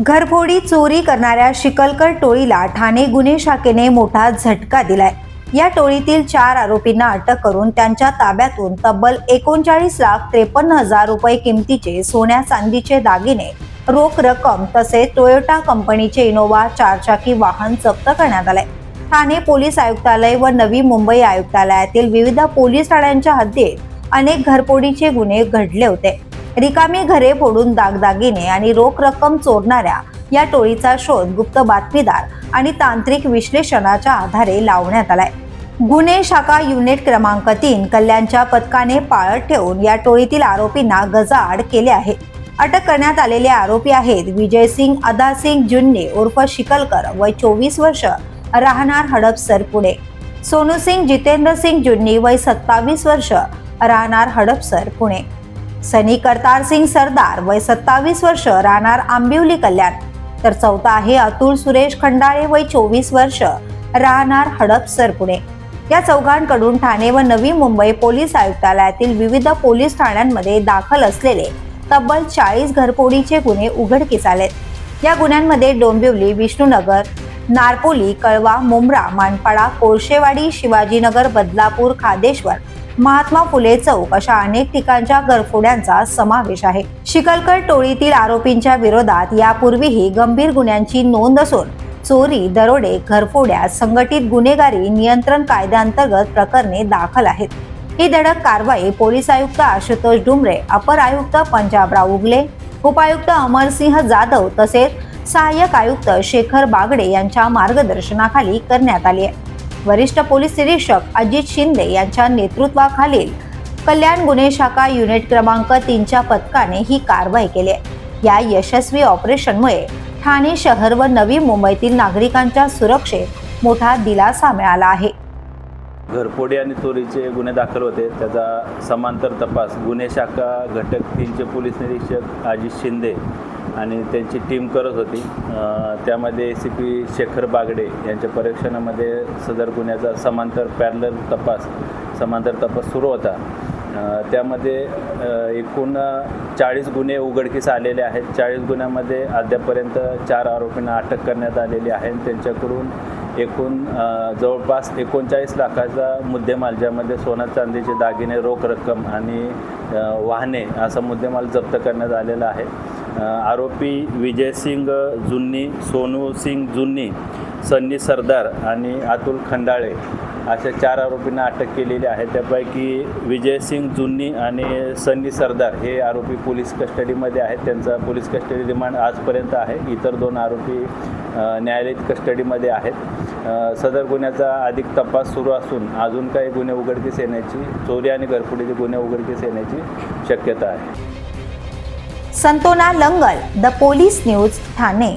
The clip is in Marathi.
घरफोडी चोरी करणाऱ्या शिकलकर टोळीला ठाणे गुन्हे शाखेने मोठा झटका दिलाय. या टोळीतील चार आरोपींना अटक करून त्यांच्या ताब्यातून तब्बल एकोणचाळीस लाख त्रेपन्न हजार रुपये किमतीचे सोन्या चांदीचे दागिने रोख रक्कम तसेच टोयोटा कंपनीचे इनोव्हा चारचाकी वाहन जप्त करण्यात आले ठाणे पोलीस आयुक्तालय व नवी मुंबई आयुक्तालयातील विविध पोलीस ठाण्यांच्या हद्दीत अनेक घरफोडीचे गुन्हे घडले होते. रिकामी घरे फोडून दागदागिने आणि रोख रक्कम चोरणाऱ्या या टोळीचा शोध गुप्त बातमीदार आणि तांत्रिक विश्लेषणाच्या आधारे लावण्यात आलाय. गुन्हे शाखा युनिट क्रमांक तीन कल्याणच्या पथकाने पाळत ठेवून या टोळीतील आरोपींना गजाआड केले आहे. अटक करण्यात आलेले आरोपी आहेत विजयसिंग अदासिंग जुन्ने उर्फ शिकलकर वय चोवीस वर्ष राहणार हडपसर पुणे. सोनू सिंग जितेंद्र सिंग जुन्नी वय सत्तावीस वर्ष राहणार हडपसर पुणे. सनी करतार सिंग सरदार वय सत्तावीस वर्ष राहणार आंबिवली कल्याण. तर चौथा आहे अतुल सुरेश खंडाळे वय चोवीस वर्ष राहणार हडपसर पुणे या चौघांकडून ठाणे व नवी मुंबई पोलीस आयुक्तालयातील विविध पोलीस ठाण्यांमध्ये दाखल असलेले तब्बल चाळीस घरफोडीचे गुन्हे उघडकीस आलेत. या गुन्ह्यांमध्ये डोंबिवली विष्णुनगर नारपोली कळवा मुंब्रा मानपाडा कोळशेवाडी शिवाजीनगर बदलापूर खादेश्वर महात्मा फुले चौक अशा अनेक ठिकाणच्या घरफोड्यांचा समावेश आहे. शिकलकर टोळीतील आरोपींच्या विरोधात यापूर्वीही गंभीर गुन्ह्यांची नोंद असून चोरी दरोडे घरफोड्या संघटित गुन्हेगारी नियंत्रण कायद्याअंतर्गत प्रकरणे दाखल आहेत. ही धडक कारवाई पोलीस आयुक्त आशुतोष डुमरे अपर आयुक्त पंजाबराव उगले उपायुक्त अमरसिंह जाधव तसेच सहाय्यक आयुक्त शेखर बागडे यांच्या मार्गदर्शनाखाली करण्यात आली आहे. वरिष्ठ पोलीस निरीक्षक अजित शिंदे यांच्या नेतृत्वाखालील कल्याण गुन्हे शाखा युनिट क्रमांक तीनच्या पथकाने ही कारवाई केली आहे. या यशस्वी ऑपरेशनमुळे ठाणे शहर व नवी मुंबईतील नागरिकांच्या सुरक्षेत मोठा दिलासा मिळाला आहे. घरफोडी आणि चोरीचे गुन्हे दाखल होते. त्याचा समांतर तपास गुन्हे शाखा घटक तीनचे पोलीस निरीक्षक अजित शिंदे आणि त्यांची टीम करत होती. त्यामध्ये A C P Shekhar Bagade यांच्या परीक्षणामध्ये सदर गुन्ह्याचा समांतर पॅरलर तपास समांतर तपास सुरू होता. त्यामध्ये एकूण चाळीस गुन्हे उघडकीस आलेले आहेत. चाळीस गुन्ह्यामध्ये अद्यापर्यंत चार आरोपींना अटक करण्यात आलेली आहे. आणि त्यांच्याकडून एकूण जवळपास एकोणचाळीस लाखाचा मुद्देमाल ज्यामध्ये सोना चांदीचे दागिने रोख रक्कम आणि वाहने असा मुद्देमाल जप्त करण्यात आलेला आहे. आरोपी आरोपी विजयसिंग जुन्नी सोनू सिंग जुन्नी सन्नी सरदार आणि अतुल खंडाळे अशा चार आरोपींना अटक केलेली आहे. त्यापैकी विजयसिंग जुन्नी आणि सन्नी सरदार हे आरोपी पोलीस कस्टडीमध्ये आहेत. त्यांचा पोलीस कस्टडी रिमांड आजपर्यंत आहे. इतर दोन आरोपी न्यायालयीन कस्टडीमध्ये आहेत. सदर गुन्ह्याचा अधिक तपास सुरू असून अजून काही गुन्हे उघडकीस येण्याची चोरी आणि घरफोडीचे गुन्हे उघडकीस येण्याची शक्यता आहे. Santona Langal the police news Thane.